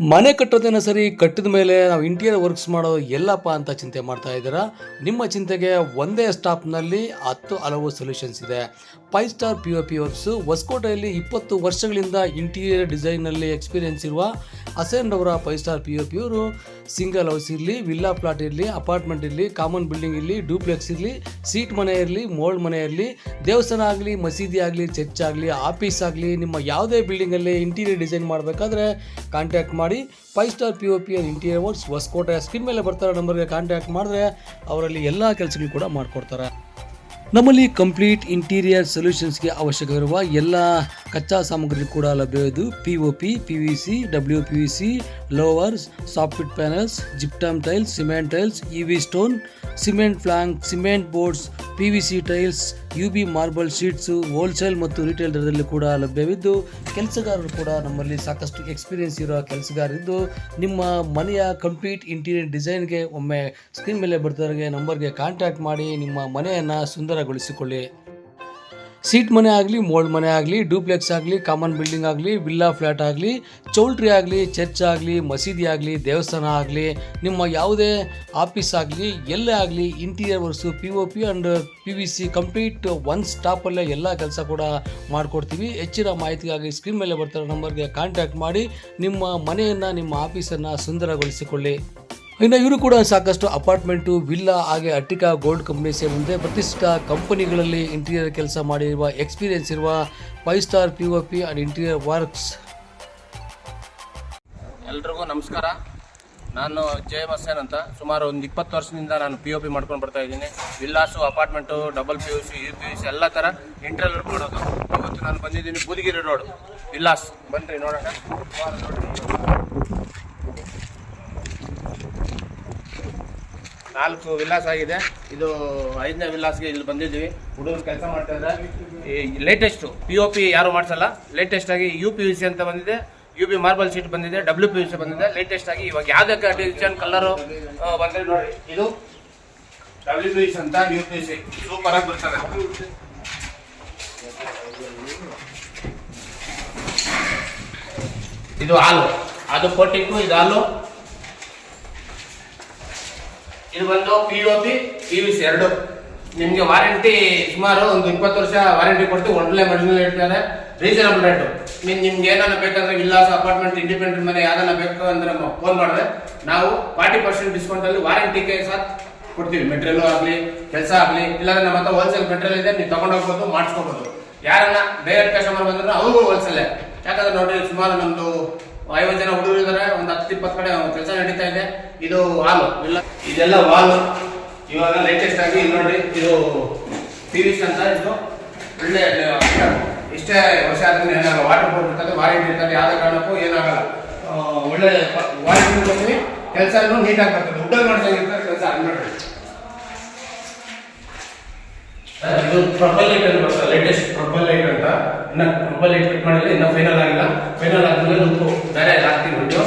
ಮನೆ ಕಟ್ಟೋದೇನ ಸರಿ ಕಟ್ಟಿದ ಮೇಲೆ ನಾವು ಇಂಟೀರಿಯರ್ ವರ್ಕ್ಸ್ ಮಾಡೋ ಎಲ್ಲಪ್ಪ ಅಂತ ಚಿಂತೆ ಮಾಡ್ತಾ ಇದ್ದೀರಾ? ನಿಮ್ಮ ಚಿಂತೆಗೆ ಒಂದೇ ಸ್ಟಾಪ್ನಲ್ಲಿ ಹತ್ತು ಹಲವು ಸೊಲ್ಯೂಷನ್ಸ್ ಇದೆ. Five star P O P works ಹೊಸಕೋಟೆಯಲ್ಲಿ ಇಪ್ಪತ್ತು ವರ್ಷಗಳಿಂದ ಇಂಟೀರಿಯರ್ ಡಿಸೈನಲ್ಲಿ ಎಕ್ಸ್ಪೀರಿಯನ್ಸ್ ಇರುವ ಅಸೆಂಡ್ ಅವರ five star P O P ಅವರು ಸಿಂಗಲ್ ಹೌಸ್ ಇರಲಿ ವಿಲ್ಲಾ ಪ್ಲಾಟ್ ಇರಲಿ ಅಪಾರ್ಟ್ಮೆಂಟ್ ಇರಲಿ ಕಾಮನ್ ಬಿಲ್ಡಿಂಗ್ ಇರಲಿ ಡೂಪ್ಲೆಕ್ಸ್ ಇರಲಿ ಸೀಟ್ ಮನೆ ಇರಲಿ ಮೋಲ್ಡ್ ಮನೆ ಇರಲಿ, ದೇವಸ್ಥಾನ ಆಗಲಿ, ಮಸೀದಿ ಆಗಲಿ ಚರ್ಚ್ ಆಗಲಿ ಆಫೀಸ್ ಆಗಲಿ, ನಿಮ್ಮ ಯಾವುದೇ ಬಿಲ್ಡಿಂಗಲ್ಲಿ ಇಂಟೀರಿಯರ್ ಡಿಸೈನ್ ಮಾಡಬೇಕಾದ್ರೆ ಕಾಂಟ್ಯಾಕ್ಟ್ ಮಾಡಿ. Five star P O P R interior works Hosakote screen ಮೇಲೆ ಬರ್ತಾರೆ ನಂಬರ್ಗೆ ಕಾಂಟ್ಯಾಕ್ಟ್ ಮಾಡಿದ್ರೆ ಅವರಲ್ಲಿ ಎಲ್ಲ ಕೆಲಸಗಳು ಕೂಡ ಮಾಡಿಕೊಡ್ತಾರೆ. ನಮ್ಮಲ್ಲಿ ಕಂಪ್ಲೀಟ್ ಇಂಟೀರಿಯರ್ ಸೊಲ್ಯೂಷನ್ಸ್ಗೆ ಅವಶ್ಯಕವಿರುವ ಎಲ್ಲ ಕಚ್ಚಾ ಸಾಮಗ್ರಿ ಕೂಡ ಲಭ್ಯವಿದ್ದು P O P P V C W P V C louvers ಸಾಫ್ಟ್ವಿಟ್ panels gypsum tiles cement tiles E V stone cement Planck cement boards P V C tiles U B marble sheets wholesale ಮತ್ತು retail ದರದಲ್ಲಿ ಕೂಡ ಲಭ್ಯವಿದ್ದು, ಕೆಲಸಗಾರರು ಕೂಡ ನಮ್ಮಲ್ಲಿ ಸಾಕಷ್ಟು experience ಇರೋ ಕೆಲಸಗಾರರಿದ್ದು, ನಿಮ್ಮ ಮನೆಯ ಕಂಪ್ಲೀಟ್ ಇಂಟೀರಿಯರ್ ಡಿಸೈನ್ಗೆ ಒಮ್ಮೆ ಸ್ಕ್ರೀನ್ ಮೇಲೆ ಬರ್ತಾರೆ ನಂಬರ್ಗೆ ಕಾಂಟ್ಯಾಕ್ಟ್ ಮಾಡಿ, ನಿಮ್ಮ ಮನೆಯನ್ನು ಸುಂದರಗೊಳಿಸಿಕೊಳ್ಳಿ ಸೀಟ್ ಮನೆ ಆಗಲಿ, ಮೋಲ್ಡ್ ಮನೆ ಆಗಲಿ ಡೂಪ್ಲೆಕ್ಸ್ ಆಗಲಿ, ಕಾಮನ್ ಬಿಲ್ಡಿಂಗ್ ಆಗಲಿ, ವಿಲ್ಲಾ ಫ್ಲ್ಯಾಟ್ ಆಗಲಿ, ಚೌಲ್ಟ್ರಿ ಆಗಲಿ, ಚರ್ಚ್ ಆಗಲಿ, ಮಸೀದಿ ಆಗಲಿ, ದೇವಸ್ಥಾನ ಆಗಲಿ, ನಿಮ್ಮ ಯಾವುದೇ ಆಫೀಸ್ ಆಗಲಿ, ಎಲ್ಲೇ ಆಗಲಿ, interior works P O P and P V C complete one ಸ್ಟಾಪಲ್ಲೇ ಎಲ್ಲ ಕೆಲಸ ಕೂಡ ಮಾಡಿಕೊಡ್ತೀವಿ. ಹೆಚ್ಚಿನ ಮಾಹಿತಿಗಾಗಿ ಸ್ಕ್ರೀನ್ ಮೇಲೆ ಬರ್ತಿರೋ ನಂಬರ್ಗೆ ಕಾಂಟ್ಯಾಕ್ಟ್ ಮಾಡಿ, ನಿಮ್ಮ ಮನೆಯನ್ನು, ನಿಮ್ಮ ಆಫೀಸನ್ನು ಸುಂದರಗೊಳಿಸಿಕೊಳ್ಳಿ. ಇನ್ನು ಇವರು ಕೂಡ ಸಾಕಷ್ಟು ಅಪಾರ್ಟ್ಮೆಂಟು, ವಿಲ್ಲಾ, ಹಾಗೆ ಅಟ್ಟಿಕಾ ಗೋಲ್ಡ್ ಕಂಪ್ನಿ ಸೇರಿದಂತೆ ಪ್ರತಿಷ್ಠಿತ ಕಂಪನಿಗಳಲ್ಲಿ ಇಂಟೀರಿಯರ್ ಕೆಲಸ ಮಾಡಿರುವ, ಎಕ್ಸ್ಪೀರಿಯನ್ಸ್ ಇರುವ five star P O P and interior works ಎಲ್ರಿಗೂ ನಮಸ್ಕಾರ. ನಾನು ಜಯ ಮಸೇನ್ ಅಂತ. ಸುಮಾರು ಒಂದು ಇಪ್ಪತ್ತು ವರ್ಷದಿಂದ ನಾನು ಪಿ ಒ ಪಿ ಮಾಡ್ಕೊಂಡು ಬರ್ತಾ ಇದ್ದೀನಿ. Villas, apartment double P U C U P U C ಎಲ್ಲ ಥರ ಇಂಟ್ರಲ್ ಕೊಡೋದು ಇವತ್ತು ನಾನು ಬಂದಿದ್ದೀನಿ ಬೂದಿಗಿರಿ ರೋಡ್ ವಿಲ್ಲಾಸ್ ಬನ್ನಿರಿ ನೋಡೋಣ ಸುಮಾರು ನೋಡಿ. ನಾಲ್ಕು ವಿಲಾಸ ಆಗಿದೆ. ಇದು ಐದನೇ ವಿಲ್ಲಾಸ್ಗೆ ಇಲ್ಲಿ ಬಂದಿದ್ದೀವಿ. ಹುಡುಗರು ಕೆಲಸ ಮಾಡ್ತಾ ಇದ್ದಾರೆ. ಲೇಟೆಸ್ಟು ಪಿ ಒ ಪಿ ಯಾರು ಮಾಡಿಸಲ್ಲ? ಲೇಟೆಸ್ಟ್ ಆಗಿ ಯು ಪಿ ಯು ಸಿ ಅಂತ ಬಂದಿದೆ. ಯು ಪಿ ಮಾರ್ಬಲ್ ಶೀಟ್ ಬಂದಿದೆ. ಡಬ್ಲ್ಯೂ ಪಿ ಯು ಸಿ ಬಂದಿದೆ. ಲೇಟೆಸ್ಟ್ ಆಗಿ ಇವಾಗ ಯಾವುದೇ ಡಿಸೈನ್ ಕಲರು ಬಂದಿದೆ ನೋಡಿ. ಇದು ಡಬ್ಲ್ಯೂ ಪಿ ಯು ಸಿ ಅಂತ U P U C super ಆಗಿ ಬರ್ತದೆ. ಇದು ಹಾಲು. ಅದು ಕೋಟಿಂಗು ಇದು ಹಾಲು. ಇದು ಬಂದು P O P P V C ಎರಡು. ನಿಮಗೆ ವಾರಂಟಿ ಸುಮಾರು ಒಂದು ಇಪ್ಪತ್ತು ವರ್ಷ ವಾರಂಟಿ ಕೊಡ್ತೀವಿ. ಒಳ್ಳೆ ಮರ್ಜಿನಲ್ ಇಡ್ತಾರೆ ರೀಸನಬಲ್ ರೇಟು ಮೀನ್ ನಿಮ್ಗೆ ಏನಾನ ಬೇಕಂದ್ರೆ ವಿಲ್ಲಾಸ್ ಅಪಾರ್ಟ್ಮೆಂಟ್ ಇಂಡಿಪೆಂಡೆಂಟ್ ಮನೆ ಯಾವ್ದಾನ ಬೇಕು ಅಂದ್ರೆ ಫೋನ್ ಮಾಡಿದ್ರೆ ನಾವು ಫಾರ್ಟಿ ಪರ್ಸೆಂಟ್ ಡಿಸ್ಕೌಂಟ್ ಅಲ್ಲಿ ವಾರಂಟಿಗೆ ಸಾಥ್ ಕೊಡ್ತೀವಿ. ಮೆಟೀರಿಯಲ್ ಆಗಲಿ, ಕೆಲಸ ಆಗಲಿ, ಇಲ್ಲಾಂದ್ರೆ ನಮ್ಮ ಹತ್ರ ಹೋಲ್ಸೇಲ್ ಮೆಟೀರಿಯಲ್ ಇದೆ. ನೀವು ತಗೊಂಡು ಹೋಗ್ಬೋದು ಯಾರನ್ನ ಬೇರೆ ಕಸ್ಟಮರ್ ಬಂದ್ರೆ ಅವ್ರಿಗೂ ಹೋಲ್ಸೇಲ್ ಯಾಕಂದ್ರೆ ನೋಡಿ ಸುಮಾರು ನಮ್ದು ಐವತ್ತು ಜನ ಹುಡುಗರು ಇದ್ದಾರೆ ಒಂದು ಹತ್ತು ಇಪ್ಪತ್ತು ಕಡೆ ಕೆಲಸ ನಡೀತಾ ಇದೆ. ಇದು ವಾಲ್ ಇಲ್ಲ. ಇದೆಲ್ಲ ವಾಲ್. ಇವಾಗ ಲೇಟೆಸ್ಟ್ ಆಗಿ ನೋಡ್ರಿ ನೋಡಿ ಇದು ಪಿವಿಸ್ ಅಂತ ಇದು ಒಳ್ಳೆ ಇಷ್ಟೇ ವರ್ಷ ಆದ್ಮೇಲೆ ಏನಾಗಲ್ಲ ವಾಟರ್ ಪ್ರೂಫ್ ಇರ್ತದೆ ವಾರಂಟಿ ಇರ್ತದೆ ಯಾವುದೇ ಕಾರಣಕ್ಕೂ ಏನಾಗಲ್ಲ. ಒಳ್ಳೆ ವಾರಂಟಿ ಕೊಡ್ತೀವಿ ಕೆಲಸ ನೀಟಾಗಿ ಬರ್ತದೆ. ಮಾಡ್ತಾ ಮಾಡ್ದಂಗಿರ್ತಾರೆ ಕೆಲಸ ನೋಡಿ ಇದು ಪ್ರೊಫೈಲ್ ಲೈಟ್ ಅಂತ ಬರ್ತದೆ ಲೇಟೆಸ್ಟ್ ಪ್ರೊಫೈಲ್ ಲೈಟ್ ಅಂತ. ಇನ್ನ ಪ್ರೊಫೈಲ್ ಎಕ್ಸ್ಪೆಕ್ಟ್ ಮಾಡಿಲ್ಲ ಇನ್ನ ಫೈನಲ್ ಆಗಿಲ್ಲ. ಫೈನಲ್ ಆದ್ಮೇಲೆ ಬೇರೆ ಹಾಕ್ತೀನಿ ವಿಡಿಯೋ